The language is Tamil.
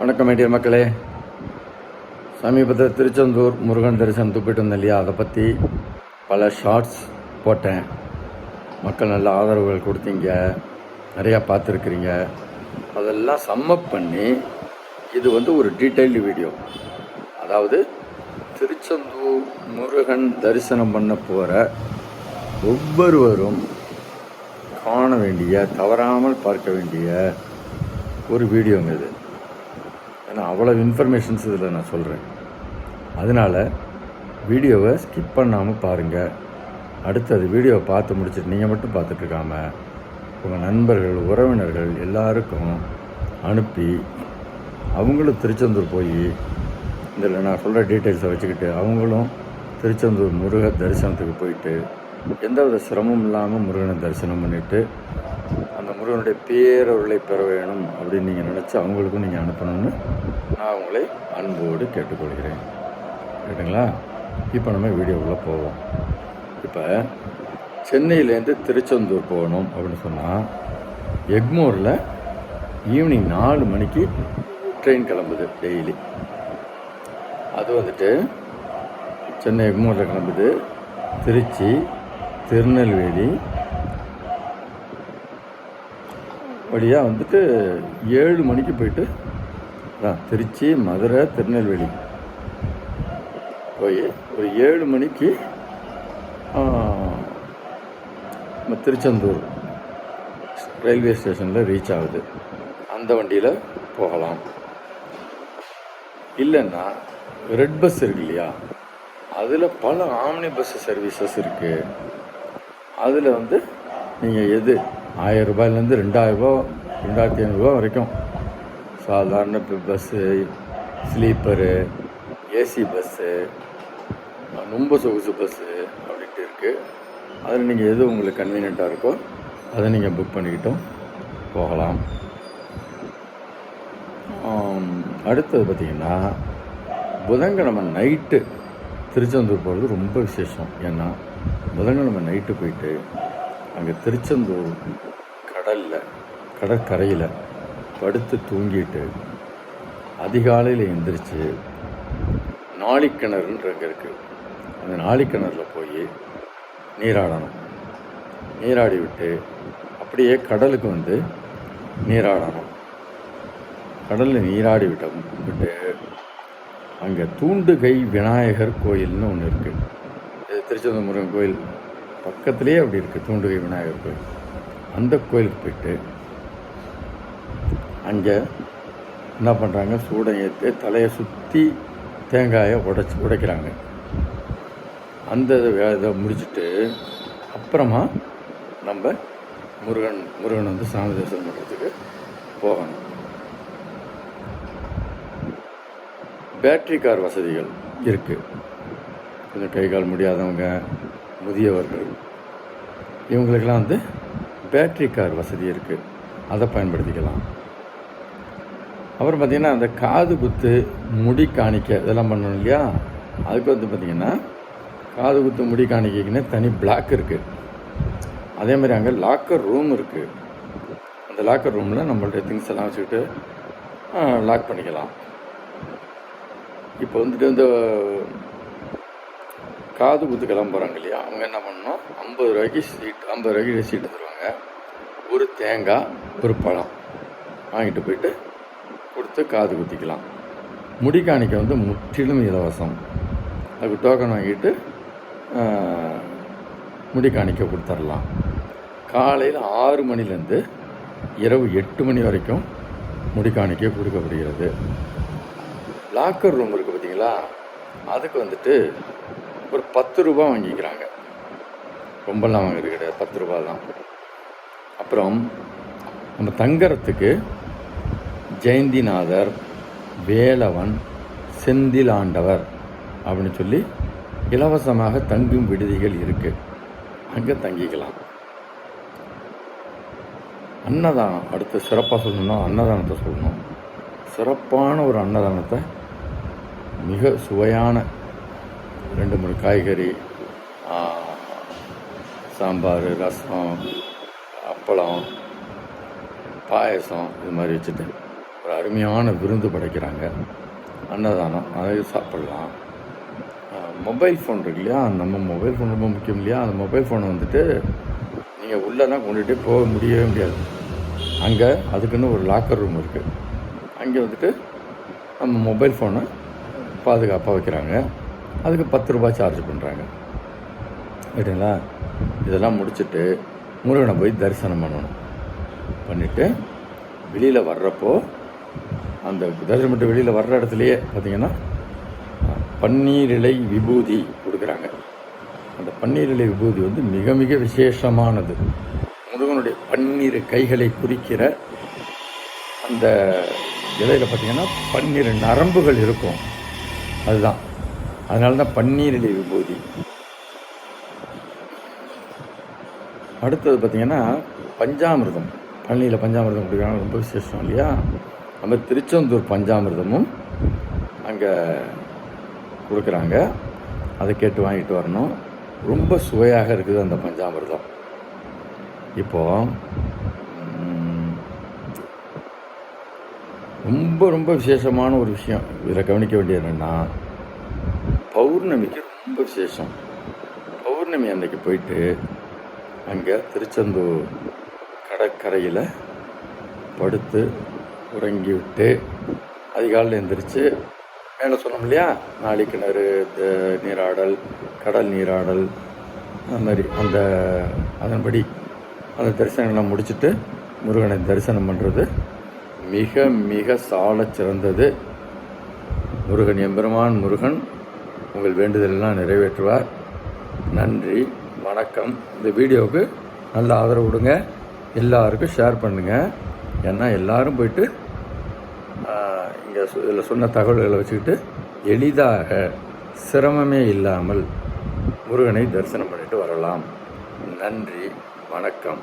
வணக்கம் மேட்டியர் மக்களே. சமீபத்தில் திருச்செந்தூர் முருகன் தரிசனம் போயிட்டு இல்லையா? அதை பற்றி பல ஷார்ட்ஸ் போட்டேன். மக்கள் நல்ல ஆதரவுகள் கொடுத்தீங்க. நிறையா பார்த்துருக்குறீங்க. அதெல்லாம் சம்மப் பண்ணி இது வந்து ஒரு டீட்டெயில்டு வீடியோ அதாவது திருச்செந்தூர் முருகன் தரிசனம் பண்ண போகிற ஒவ்வொருவரும் காண வேண்டிய தவறாமல் பார்க்க வேண்டிய ஒரு வீடியோங்க இது. ஏன்னா அவ்வளோ இன்ஃபர்மேஷன்ஸ் இதில் நான் சொல்கிறேன் அதனால் வீடியோவை ஸ்கிப் பண்ணாமல் பாருங்கள் அடுத்து அது வீடியோவை பார்த்து முடிச்சுட்டு நீங்கள் மட்டும் பார்த்துட்ருக்காமல் உங்கள் நண்பர்கள் உறவினர்கள் எல்லாருக்கும் அனுப்பி அவங்களும் திருச்செந்தூர் போய் இதில் நான் சொல்கிற டீட்டெயில்ஸை வச்சுக்கிட்டு அவங்களும் திருச்செந்தூர் முருக தரிசனத்துக்கு போயிட்டு எந்தவித சிரமம் இல்லாமல் முருகனை தரிசனம் பண்ணிவிட்டு அந்த முருகனுடைய பேரவர்களை பெற வேணும் அப்படின்னு நீங்கள் நினச்சி அவங்களுக்கும் நீங்கள் அனுப்பணும்னு நான் உங்களை அன்போடு கேட்டுக்கொள்கிறேன். கேட்டுங்களா? இப்போ நம்ம வீடியோக்குள்ளே போவோம். இப்போ சென்னையிலேருந்து திருச்செந்தூர் போகணும் அப்படின்னு சொன்னால் எக்மோரில் ஈவினிங் நாலு மணிக்கு ட்ரெயின் கிளம்புது டெய்லி. அது வந்துட்டு சென்னை எக்மோரில் கிளம்புது திருச்சி திருநெல்வேலி வழியாக வந்துட்டு ஏழு மணிக்கு போயிட்டு திருச்சி மதுரை திருநெல்வேலி. போய் ஒரு ஏழு மணிக்கு நம்ம திருச்செந்தூர் ரயில்வே ஸ்டேஷனில் ரீச் ஆகுது. அந்த வண்டியில் போகலாம். இல்லைன்னா ரெட் பஸ் இருக்கு இல்லையா? அதில் பல ஆம்னி பஸ் சர்வீசஸ் இருக்குது அதில் வந்து நீங்கள் எது ஆயிரம் ரூபாயிலேருந்து ரெண்டாயிரரூபா ரெண்டாயிரத்தி ஐநூறுரூவா வரைக்கும். சாதாரண பஸ்ஸு ஸ்லீப்பரு ஏசி பஸ்ஸு ரொம்ப சொகுசு பஸ்ஸு அப்படின்ட்டு இருக்குது அதில் நீங்கள் எது உங்களுக்கு கன்வீனியண்ட்டாக இருக்கோ அதை நீங்கள் புக் பண்ணிக்கிட்டும் போகலாம். அடுத்தது பார்த்திங்கன்னா புதன்கிழமை நைட்டு திருச்செந்தூர் போகிறது ரொம்ப விசேஷம். ஏன்னா புதன்கிழமை நைட்டு போயிட்டு அங்கே திருச்செந்தூர் கடலில் கடற்கரையில் படுத்து தூங்கிட்டு அதிகாலையில் எந்திரிச்சு நாளிக்கிணறுன்ற அங்கே இருக்குது அந்த நாளிக்கிணறில் போய் நீராடணும். நீராடி விட்டு அப்படியே கடலுக்கு வந்து நீராடணும். கடலில் நீராடி விட்ட விட்டு அங்கே தூண்டுகை விநாயகர் கோயில்னு ஒன்று இருக்குது திருச்செந்தூர் முருகன் கோயில். பக்கத்துலேயே அப்படி இருக்குது தூண்டுகை விநாயகர் கோயில். அந்த கோயிலுக்கு போயிட்டு அங்கே என்ன பண்ணுறாங்க சூடம் ஏற்று தலையை சுற்றி தேங்காயை உடைச்சி உடைக்கிறாங்க. அந்த வே- இதை முடிச்சுட்டு அப்புறமா நம்ம முருகன் முருகன் வந்து சாமி தரிசனம் பண்ணுறதுக்கு போகணும். பேட்ரி கார் வசதிகள் இருக்குது கொஞ்சம் கை கால் முடியாதவங்க முதியவர்கள். இவங்களுக்கெல்லாம் வந்து பேட்ரி கார் வசதி இருக்குது அதை பயன்படுத்திக்கலாம். அப்புறம் பார்த்திங்கன்னா அந்த காது குத்து முடி காணிக்க இதெல்லாம் பண்ணணும் இல்லையா? அதுக்கு வந்து பார்த்திங்கன்னா காது குத்து முடி காணிக்கைக்குன்னு தனி பிளாக் இருக்குது அதே மாதிரி அங்கே லாக்கர் ரூம் இருக்குது அந்த லாக்கர் ரூமில் நம்மளுடைய திங்ஸ் எல்லாம் வச்சுக்கிட்டு லாக் பண்ணிக்கலாம். இப்போ வந்துட்டு இந்த காது குத்து கிளம்புறாங்க இல்லையா? அவங்க என்ன பண்ணணும்? ஐம்பது ரூபாய்க்கு சீட் ஐம்பது ரூபாய்க்கு சீட்டு தருவாங்க. ஒரு தேங்காய் ஒரு பழம். வாங்கிட்டு போயிட்டு கொடுத்து காது குத்திக்கலாம். முடி காணிக்க வந்து முற்றிலும் இலவசம். அதுக்கு டோக்கன் வாங்கிட்டு முடிக்காணிக்க முடி காணிக்க கொடுத்துர்லாம். காலையில் ஆறு மணிலேருந்து இரவு எட்டு மணி வரைக்கும் முடி காணிக்க கொடுக்கப்படுகிறது. லாக்கர் ரூம் இருக்குது பார்த்தீங்களா? அதுக்கு வந்துட்டு ஒரு பத்து ரூபா வாங்கிக்கிறாங்க. ரொம்பலாம் வாங்குறது கிடையாது பத்து ரூபா தான். அப்புறம் நம்ம தங்கறதுக்கு ஜெயந்திநாதர் வேலவன் செந்திலாண்டவர் அப்படின்னு சொல்லி இலவசமாக தங்கும் விடுதிகள் இருக்குது அங்கே தங்கிக்கலாம். அன்னதானம் அடுத்து சிறப்பாக சொல்லணும்னா அன்னதானத்தை சொல்லணும். சிறப்பான ஒரு அன்னதானத்தை மிக சுவையான ரெண்டு மூணு காய்கறி சாம்பார் ரசம் அப்பளம் பாயசம் இது மாதிரி வச்சுட்டு ஒரு அருமையான விருந்து படைக்கிறாங்க. அன்னதானம் அதை சாப்பிட்லாம். மொபைல் ஃபோன் இருக்கு இல்லையா? நம்ம மொபைல் ஃபோன் ரொம்ப முக்கியம் இல்லையா? அந்த மொபைல் ஃபோனை வந்துட்டு நீங்கள் உள்ளெல்லாம் கொண்டுகிட்டே போக முடியவே முடியாது. அங்கே அதுக்குன்னு ஒரு லாக்கர் ரூம் இருக்குது அங்கே வந்துட்டு நம்ம மொபைல் ஃபோனை பாதுகாப்பாக வைக்கிறாங்க. அதுக்கு பத்து ரூபாய் சார்ஜ் பண்ணுறாங்க ரைட்டுங்களா இதெல்லாம் முடிச்சுட்டு முருகனை போய் தரிசனம் பண்ணணும். பண்ணிவிட்டு வெளியில் வர்றப்போ அந்த தரிசனம் பண்ணிட்டு வெளியில் வர்ற இடத்துலையே பார்த்தீங்கன்னா பன்னீர் இலை விபூதி கொடுக்குறாங்க. அந்த பன்னீர் இலை விபூதி வந்து மிக மிக விசேஷமானது. முருகனுடைய பன்னீர் கைகளை குறிக்கிற அந்த இலையில் பார்த்தீங்கன்னா பன்னீர் நரம்புகள் இருக்கும். அதுதான். அதனால தான் பன்னீர் விபூதி அடுத்தது பார்த்தீங்கன்னா பஞ்சாமிர்தம். பழனியில் பஞ்சாமிர்தம் கொடுக்குறாங்க ரொம்ப விசேஷம் இல்லையா? நம்ம திருச்செந்தூர் பஞ்சாமிர்தமும் அங்கே கொடுக்குறாங்க. அதை கேட்டு வாங்கிட்டு வரணும். ரொம்ப சுவையாக இருக்குது அந்த பஞ்சாமிர்தம். இப்போது ரொம்ப ரொம்ப விசேஷமான ஒரு விஷயம். இதில் கவனிக்க வேண்டியது என்னென்னா பௌர்ணமிக்கு ரொம்ப விசேஷம். பௌர்ணமி அன்னைக்கு போயிட்டு அங்கே திருச்செந்தூர் கடற்கரையில் படுத்து உறங்கி விட்டு அதிகாலையில் எந்திரிச்சு மேலே சொன்னோம் இல்லையா? நாளை கிணறு த- நீராடல் கடல் நீராடல் அந்த மாதிரி அந்த அதன்படி அந்த தரிசனங்கள்லாம் முடிச்சுட்டு முருகனை தரிசனம் பண்ணுறது மிக மிக சால சிறந்தது. முருகன் எம்பெருமான் முருகன் உங்கள் வேண்டுதலெல்லாம் நிறைவேற்றுவார். நன்றி வணக்கம். இந்த வீடியோவுக்கு நல்ல ஆதரவு கொடுங்க. எல்லாருக்கும் ஷேர் பண்ணுங்கள் ஏன்னா எல்லோரும் போயிட்டு இங்கே இதில் சொன்ன தகவல்களை வச்சுக்கிட்டு எளிதாக சிரமமே இல்லாமல் முருகனை தரிசனம் பண்ணிட்டு வரலாம். நன்றி வணக்கம்.